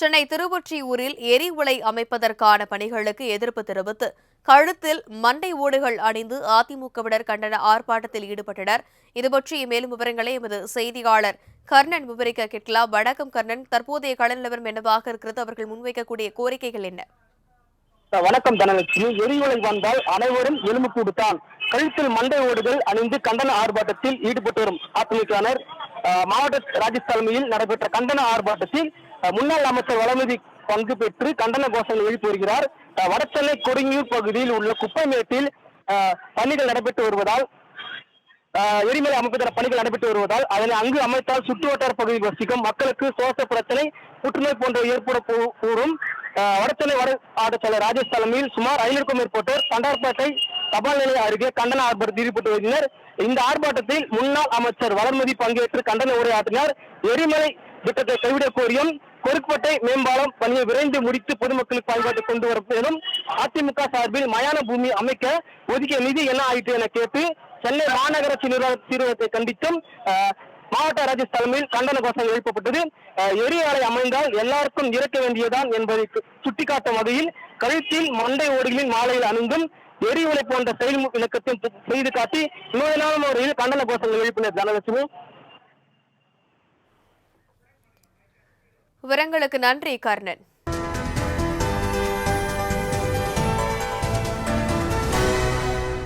சென்னை திருவொற்றியூரில் எரி உலை அமைப்பதற்கான பணிகளுக்கு எதிர்ப்பு தெரிவித்து கழுத்தில் மண்டை ஓடுகள் அணிந்து அதிமுகவினர் கண்டன ஆர்ப்பாட்டத்தில் ஈடுபட்டனர். இதுபற்றி மேலும் விவரங்களை எமது செய்தியாளர் கர்ணன் விவரிக்க கேட்கலாம். வணக்கம் கர்ணன். தற்போதைய கள நிலவரம் என்னவாக இருக்கிறது? அவர்கள் முன்வைக்கக்கூடிய கோரிக்கைகள் என்ன? வணக்கம் தனலட்சுமி. எரிவலை வந்தால் அனைவரும் எலும்புக்கூடு தான் கழுத்தில் மண்டை ஓடுகள் அணிந்து கண்டன ஆர்ப்பாட்டத்தில் ஈடுபட்டு வரும் அதிமுகவினர் மாவட்ட ராஜேஷ் தலைமையில் நடைபெற்ற கண்டன ஆர்ப்பாட்டத்தில் முன்னாள் அமைச்சர் வளமதி பங்கு பெற்று கண்டன கோஷங்கள் எழுப்பி வருகிறார். வடசென்னை கொடுங்கியூர் பகுதியில் உள்ள குப்பைமேட்டில் அஹ், பணிகள் நடைபெற்று வருவதால் எரிமலை அமைப்பதற்கான பணிகள் நடைபெற்று வருவதால் அதனை அங்கு அமைத்தால் சுற்றுவட்டார பகுதியில் வசிக்கும் மக்களுக்கு சுவாச பிரச்சனை புற்றுநோய் போன்ற ஏற்பட கூ- கூறும் ஆஹ் வடசென்னை வட ஆட்சியாளர் ராஜேஷ் தலைமையில் சுமார் ஐநூறுக்கும் மேற்பட்டோர் தண்டார்பேட்டை தபால் நிலைய அருகே கண்டன ஆர்ப்பாட்டத்தில் ஈடுபட்டு வருகின்றனர். இந்த ஆர்ப்பாட்டத்தில் முன்னாள் அமைச்சர் வளர்மதி பங்கேற்று கண்டன உரையாற்றினார். எரிமலை திட்டத்தை கைவிடக் கோரியும் கொருக்குப்பட்டை மேம்பாலம் பணியை விரைந்து முடித்து பொதுமக்களுக்கு பயன்பாட்டு கொண்டு வரப்படும் அதிமுக சார்பில் மயான பூமி அமைக்க ஒதுக்கிய நிதி என்ன ஆயிற்று என கேட்டு சென்னை மாநகராட்சி நிர்வாக கண்டித்தும் மாவட்ட ராஜ் தலைமையில் கண்டன கோஷம் எழுப்பப்பட்டது. எரியாலை எரி ஆலை அமைந்தால் எல்லாருக்கும் இறக்க வேண்டியதான் என்பதை சுட்டிக்காட்டும் வகையில் கழுத்தில் மண்டை ஓடுகளின் மாலையில் அணிந்தும் எரிவலை போன்ற செயல் விளக்கத்தையும் செய்து காட்டி நோயிலான முறையில் கண்டன கோஷங்கள் எழுப்பினர் தனலட்சுமி. விவரங்களுக்கு நன்றி கர்ணன்.